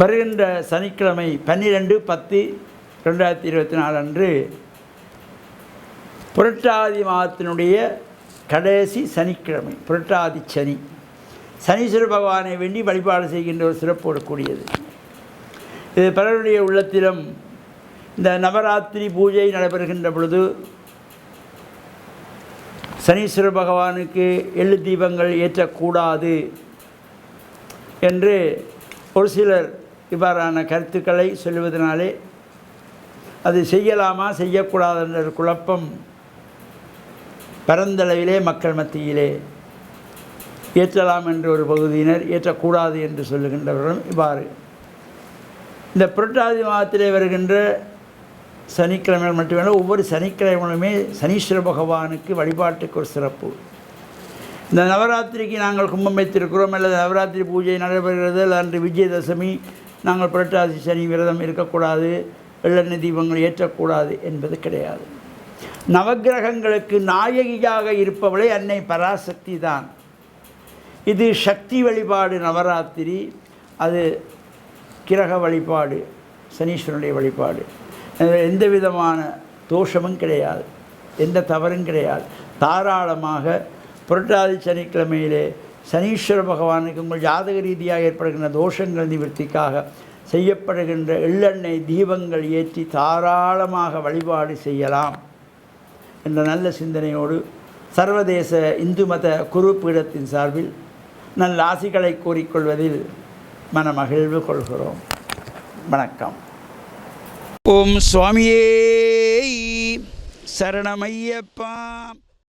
வருகின்ற சனிக்கிழமை பன்னிரெண்டு பத்து ரெண்டாயிரத்தி இருபத்தி நாலு அன்று புரட்டாதி மாதத்தினுடைய கடைசி சனிக்கிழமை புரட்டாதி சனி. சனீஸ்வர பகவானை வேண்டி வழிபாடு செய்கின்ற ஒரு சிறப்போடு கூடியது. இது பலருடைய உள்ளத்திலும் இந்த நவராத்திரி பூஜை நடைபெறுகின்ற பொழுது சனீஸ்வர பகவானுக்கு எள்ளு தீபங்கள் ஏற்றக்கூடாது என்று ஒரு சிலர் இவ்வாறான கருத்துக்களை சொல்லுவதனாலே அது செய்யலாமா செய்யக்கூடாது என்ற குழப்பம் பரந்தளவிலே மக்கள் மத்தியிலே ஏற்றலாம் என்ற ஒரு பகுதியினர் ஏற்றக்கூடாது என்று சொல்லுகின்றவர்களும் இவ்வாறு. இந்த புரட்டாதி மாதத்திலே வருகின்ற சனிக்கிழமைகள் மட்டுமல்ல ஒவ்வொரு சனிக்கிழமைகளுமே சனீஸ்வர பகவானுக்கு வழிபாட்டுக்கு ஒரு சிறப்பு. இந்த நவராத்திரிக்கு நாங்கள் கும்பம் வைத்திருக்கிறோம் அல்லது நவராத்திரி பூஜை நடைபெறுகிறது அல்லது அன்று விஜயதசமி நாங்கள் புரட்டாசி சனி விரதம் இருக்கக்கூடாது வெள்ளெண்ணெய் தீபங்கள் ஏற்றக்கூடாது என்பது கிடையாது. நவக்கிரகங்களுக்கு நாயகியாக இருப்பவளே அன்னை பராசக்தி தான். இது சக்தி வழிபாடு நவராத்திரி அது கிரக வழிபாடு சனீஸ்வரனுடைய வழிபாடு. எந்த விதமான தோஷமும் கிடையாது எந்த தவறும் கிடையாது. தாராளமாக புரட்டாதி சனிக்கிழமையிலே சனீஸ்வர பகவானுக்கு உங்கள் ஜாதக ரீதியாக ஏற்படுகின்ற தோஷங்கள் நிவர்த்திக்காக செய்யப்படுகின்ற எள்ளெண்ணெய் தீபங்கள் ஏற்றி தாராளமாக வழிபாடு செய்யலாம் என்ற நல்ல சிந்தனையோடு சர்வதேச இந்து மத குருப்பீடத்தின் சார்பில் நல்ல ஆசிகளை கூறிக்கொள்வதில் மனமகிழ்வு கொள்கிறோம். வணக்கம். ஓம் சுவாமியே சரணமையப்பா.